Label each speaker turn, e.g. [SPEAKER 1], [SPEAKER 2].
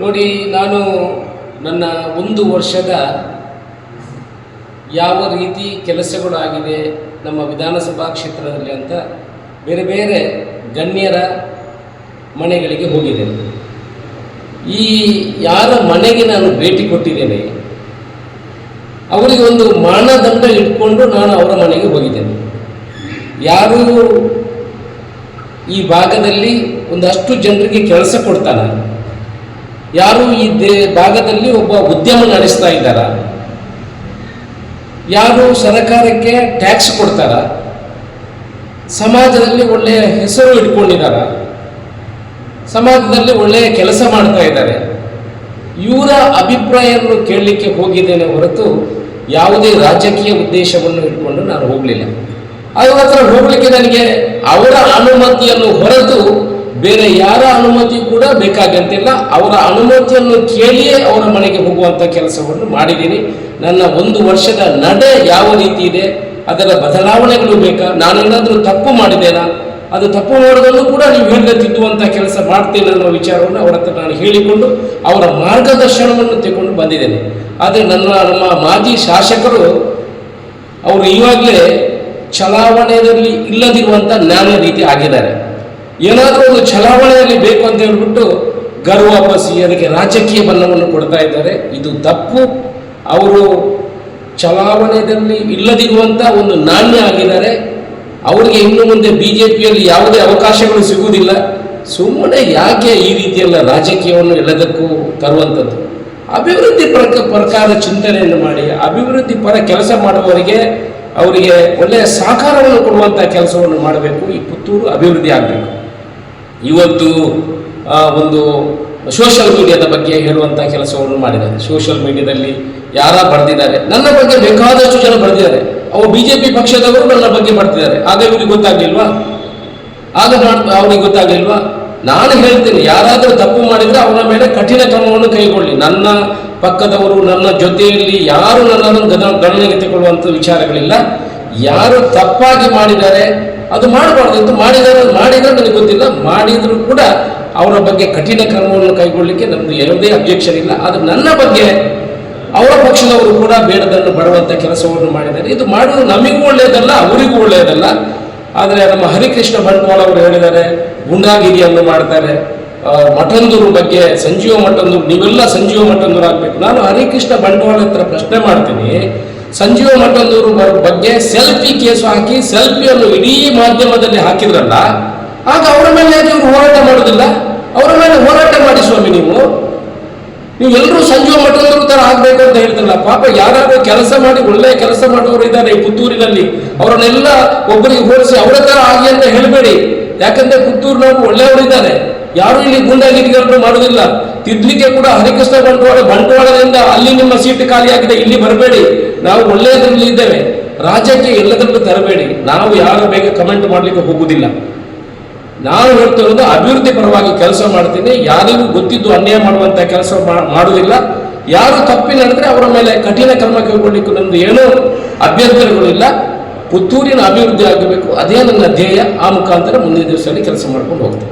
[SPEAKER 1] ನೋಡಿ, ನಾನು ನನ್ನ ಒಂದು ವರ್ಷದ ಯಾವ ರೀತಿ ಕೆಲಸಗಳಾಗಿದೆ ನಮ್ಮ ವಿಧಾನಸಭಾ ಕ್ಷೇತ್ರದಲ್ಲಿ ಅಂತ ಬೇರೆ ಬೇರೆ ಗಣ್ಯರ ಮನೆಗಳಿಗೆ ಹೋಗಿದ್ದೇನೆ. ಈ ಯಾರ ಮನೆಗೆ ನಾನು ಭೇಟಿ ಕೊಟ್ಟಿದ್ದೇನೆ, ಅವರಿಗೆ ಒಂದು ಮಾನದಂಡ ಇಟ್ಕೊಂಡು ನಾನು ಅವರ ಮನೆಗೆ ಹೋಗಿದ್ದೇನೆ. ಯಾರು ಈ ಭಾಗದಲ್ಲಿ ಒಂದಷ್ಟು ಜನರಿಗೆ ಕೆಲಸ ಕೊಡ್ತಾನೆ ಯಾರು ಈ ದೇ ಭಾಗದಲ್ಲಿ ಒಬ್ಬ ಉದ್ಯಮ ನಡೆಸ್ತಾ ಇದ್ದಾರ? ಯಾರು ಸರಕಾರಕ್ಕೆ ಟ್ಯಾಕ್ಸ್ ಕೊಡ್ತಾರ? ಸಮಾಜದಲ್ಲಿ ಒಳ್ಳೆಯ ಹೆಸರು ಇಟ್ಕೊಂಡಿದ್ದಾರ ಸಮಾಜದಲ್ಲಿ ಒಳ್ಳೆಯ ಕೆಲಸ ಮಾಡ್ತಾ ಇದ್ದಾರೆ? ಇವರ ಅಭಿಪ್ರಾಯವನ್ನು ಕೇಳಲಿಕ್ಕೆ ಹೋಗಿದ್ದೇನೆ ಹೊರತು ಯಾವುದೇ ರಾಜಕೀಯ ಉದ್ದೇಶವನ್ನು ಇಟ್ಕೊಂಡು ನಾನು ಹೋಗಲಿಲ್ಲ. ಅದರ ಹತ್ರ ಹೋಗಲಿಕ್ಕೆ ನನಗೆ ಅವರ ಅನುಮತಿಯನ್ನು ಹೊರತು ಬೇರೆ ಯಾರ ಅನುಮತಿ ಕೂಡ ಬೇಕಾಗಂತಿಲ್ಲ ಅವರ ಅನುಮತಿಯನ್ನು ಕೇಳಿಯೇ ಅವರ ಮನೆಗೆ ಹೋಗುವಂಥ ಕೆಲಸವನ್ನು ಮಾಡಿದ್ದೀನಿ. ನನ್ನ ಒಂದು ವರ್ಷದ ನಡೆ ಯಾವ ರೀತಿ ಇದೆ, ಅದರ ಬದಲಾವಣೆಗಳು ಬೇಕಾ ನಾನೇನಾದರೂ ತಪ್ಪು ಮಾಡಿದ್ದೇನಾ? ಅದು ತಪ್ಪು ಮಾಡೋದನ್ನು ಕೂಡ ನೀವು ಹೇಳಿದ ತಿದ್ದುವಂಥ ಕೆಲಸ ಮಾಡ್ತೇನೆ ಅನ್ನೋ ವಿಚಾರವನ್ನು ಅವರ ಹತ್ರ ನಾನು ಹೇಳಿಕೊಂಡು ಅವರ ಮಾರ್ಗದರ್ಶನವನ್ನು ತಗೊಂಡು ಬಂದಿದ್ದೇನೆ. ಆದರೆ ನನ್ನ, ನಮ್ಮ ಮಾಜಿ ಶಾಸಕರು ಅವರು ಇವಾಗಲೇ ಚಲಾವಣೆಯಲ್ಲಿ ಇಲ್ಲದಿರುವಂಥ ಜ್ಞಾನ ರೀತಿ ಆಗಿದ್ದಾರೆ. ಏನಾದರೂ ಒಂದು ಚಲಾವಣೆಯಲ್ಲಿ ಬೇಕು ಅಂತ ಹೇಳ್ಬಿಟ್ಟು ಗರ್ವಾಪಸಿ ಅದಕ್ಕೆ ರಾಜಕೀಯ ಬಲವನ್ನು ಕೊಡ್ತಾ ಇದ್ದಾರೆ. ಇದು ತಪ್ಪು. ಅವರು ಚಲಾವಣೆಯಲ್ಲಿ ಇಲ್ಲದಿರುವಂಥ ಒಂದು ನಾಣ್ಯ ಆಗಿದ್ದಾರೆ. ಅವರಿಗೆ ಇನ್ನು ಮುಂದೆ ಬಿ ಜೆ ಪಿಯಲ್ಲಿ ಯಾವುದೇ ಅವಕಾಶಗಳು ಸಿಗುವುದಿಲ್ಲ. ಸುಮ್ಮನೆ ಯಾಕೆ ಈ ರೀತಿಯೆಲ್ಲ ರಾಜಕೀಯವನ್ನು ಎಲ್ಲದಕ್ಕೂ ತರುವಂಥದ್ದು? ಅಭಿವೃದ್ಧಿ ಪ್ರಕ ಪ್ರಕಾರ ಚಿಂತನೆಯನ್ನು ಮಾಡಿ, ಅಭಿವೃದ್ಧಿ ಪರ ಕೆಲಸ ಮಾಡುವವರಿಗೆ ಅವರಿಗೆ ಒಳ್ಳೆಯ ಸಹಕಾರವನ್ನು ಕೊಡುವಂಥ ಕೆಲಸವನ್ನು ಮಾಡಬೇಕು. ಈ ಪುತ್ತೂರು ಅಭಿವೃದ್ಧಿ ಆಗಬೇಕು. ಇವತ್ತು ಒಂದು ಸೋಷಲ್ ಮೀಡಿಯಾದ ಬಗ್ಗೆ ಹೇಳುವಂಥ ಕೆಲಸವನ್ನು ಮಾಡಿದ್ದಾರೆ. ಸೋಷಿಯಲ್ ಮೀಡಿಯಾದಲ್ಲಿ ಯಾರ ಬರೆದಿದ್ದಾರೆ? ನನ್ನ ಬಗ್ಗೆ ಬೇಕಾದಷ್ಟು ಜನ ಬರೆದಿದ್ದಾರೆ. ಅವು ಬಿ ಜೆ ಪಿ ಪಕ್ಷದವರು ನನ್ನ ಬಗ್ಗೆ ಬರ್ತಿದ್ದಾರೆ ಆಗ ಇವ್ರಿಗೆ ಗೊತ್ತಾಗಿಲ್ವಾ ಆಗ ಅವರಿಗೆ ಗೊತ್ತಾಗ್ಲಿಲ್ವಾ? ನಾನು ಹೇಳ್ತೀನಿ, ಯಾರಾದರೂ ತಪ್ಪು ಮಾಡಿದರೆ ಅವರ ಮೇಲೆ ಕಠಿಣ ಕ್ರಮವನ್ನು ಕೈಗೊಳ್ಳಿ. ನನ್ನ ಪಕ್ಕದವರು, ನನ್ನ ಜೊತೆಯಲ್ಲಿ ಯಾರು ನನ್ನನ್ನು ಗಣ- ಗಣನೆಗೆ ತಗೊಳ್ಳುವಂಥ ವಿಚಾರಗಳಿಲ್ಲ. ಯಾರು ತಪ್ಪಾಗಿ ಮಾಡಿದ್ದಾರೆ ಅದು ಮಾಡಬಾರ್ದು ಅಂತ ಮಾಡಿದ್ದಾರೆ ಮಾಡಿದ್ರೆ ನನಗೆ ಗೊತ್ತಿಲ್ಲ. ಮಾಡಿದ್ರು ಕೂಡ ಅವರ ಬಗ್ಗೆ ಕಠಿಣ ಕ್ರಮವನ್ನು ಕೈಗೊಳ್ಳಲಿಕ್ಕೆ ನಮ್ದು ಯಾವುದೇ ಅಬ್ಜೆಕ್ಷನ್ ಇಲ್ಲ ಆದರೆ ನನ್ನ ಬಗ್ಗೆ ಅವರ ಪಕ್ಷದವರು ಕೂಡ ಬೇಡದನ್ನು ಬರುವಂಥ ಕೆಲಸವನ್ನು ಮಾಡಿದ್ದಾರೆ. ಇದು ಮಾಡುವುದು ನಮಗೂ ಒಳ್ಳೆಯದಲ್ಲ, ಅವರಿಗೂ ಒಳ್ಳೆಯದಲ್ಲ. ಆದರೆ ನಮ್ಮ ಹರಿಕೃಷ್ಣ ಬಂಟ್ವಾಳ ಅವರು ಹೇಳಿದ್ದಾರೆ, ಗುಂಡಾಗಿರಿಯನ್ನು ಮಾಡ್ತಾರೆ. ಮಠಂದೂರು ಬಗ್ಗೆ ಸಂಜೀವ ಮಠಂದೂರು, ನೀವೆಲ್ಲ ಸಂಜೀವ ಮಠಂದೂರು ಆಗಬೇಕು ನಾನು ಹರಿಕೃಷ್ಣ ಬಂಟ್ವಾಳ ಹತ್ರ ಪ್ರಶ್ನೆ ಮಾಡ್ತೀನಿ. ಸಂಜೀವ ಮಠಂದೂರು ಬಗ್ಗೆ ಸೆಲ್ಫಿ ಕೇಸು ಹಾಕಿ ಸೆಲ್ಫಿಯನ್ನು ಇಡೀ ಮಾಧ್ಯಮದಲ್ಲಿ ಹಾಕಿದ್ರಲ್ಲ, ಆಗ ಅವರ ಮೇಲೆ ಯಾಕೆ ಇವರು ಹೋರಾಟ ಮಾಡೋದಿಲ್ಲ? ಅವರ ಮೇಲೆ ಹೋರಾಟ ಮಾಡಿ ಸ್ವಾಮಿ ನೀವು. ನೀವು ಎಲ್ಲರೂ ಸಂಜೀವ ಮಠದವರು ತರ ಆಗ್ಬೇಕು ಅಂತ ಹೇಳ್ತಾರಲ್ಲ ಪಾಪ ಯಾರಾದ್ರೂ ಕೆಲಸ ಮಾಡಿ ಒಳ್ಳೆಯ ಕೆಲಸ ಮಾಡುವವರು ಇದ್ದಾರೆ ಈ ಪುತ್ತೂರಿನಲ್ಲಿ. ಅವರನ್ನೆಲ್ಲ ಒಬ್ಬರಿಗೆ ಹೋಲಿಸಿ ಅವರ ತರ ಆಗಿ ಅಂತ ಹೇಳಬೇಡಿ. ಯಾಕಂದ್ರೆ ಪುತ್ತೂರಿನವರು ಒಳ್ಳೆಯವರು ಇದ್ದಾರೆ. ಯಾರು ಇಲ್ಲಿ ಗುಂಡಾಗಿರಿಗಳನ್ನು ಮಾಡುವುದಿಲ್ಲ ತಿದ್ಲಿಕ್ಕೆ ಕೂಡ ಹರಿಕೃಷ್ಣ ಬಂಟ್ವಾಳ ಬಂಟ್ವಾಳದಿಂದ ಅಲ್ಲಿ ನಿಮ್ಮ ಸೀಟ್ ಖಾಲಿಯಾಗಿದೆ, ಇಲ್ಲಿ ಬರಬೇಡಿ. ನಾವು ಒಳ್ಳೆಯದರಲ್ಲಿ ಇದ್ದೇವೆ. ರಾಜ್ಯಕ್ಕೆ ಎಲ್ಲದರಲ್ಲೂ ತರಬೇಡಿ. ನಾವು ಯಾರ ಬೇಗ ಕಮೆಂಟ್ ಮಾಡಲಿಕ್ಕೆ ಹೋಗುವುದಿಲ್ಲ. ನಾನು ಹೇಳ್ತಿರೋದು ಅಭಿವೃದ್ಧಿ ಪರವಾಗಿ ಕೆಲಸ ಮಾಡ್ತೀನಿ. ಯಾರಿಗೂ ಗೊತ್ತಿದ್ದು ಅನ್ಯಾಯ ಮಾಡುವಂತ ಕೆಲಸ ಮಾಡುವುದಿಲ್ಲ. ಯಾರು ತಪ್ಪಿ ನಡೆದ್ರೆ ಅವರ ಮೇಲೆ ಕಠಿಣ ಕ್ರಮ ಕೈಗೊಳ್ಳಿಕ್ಕೆ ನಮ್ದು ಏನೂ ಅಭ್ಯಂತರಗಳಿಲ್ಲ ಪುತ್ತೂರಿನ ಅಭಿವೃದ್ಧಿ ಆಗಬೇಕು. ಅದೇ ನನ್ನ ಧ್ಯೇಯ. ಆ ಮುಖಾಂತರ ಮುಂದಿನ ದಿವಸದಲ್ಲಿ ಕೆಲಸ ಮಾಡ್ಕೊಂಡು ಹೋಗ್ತೇನೆ.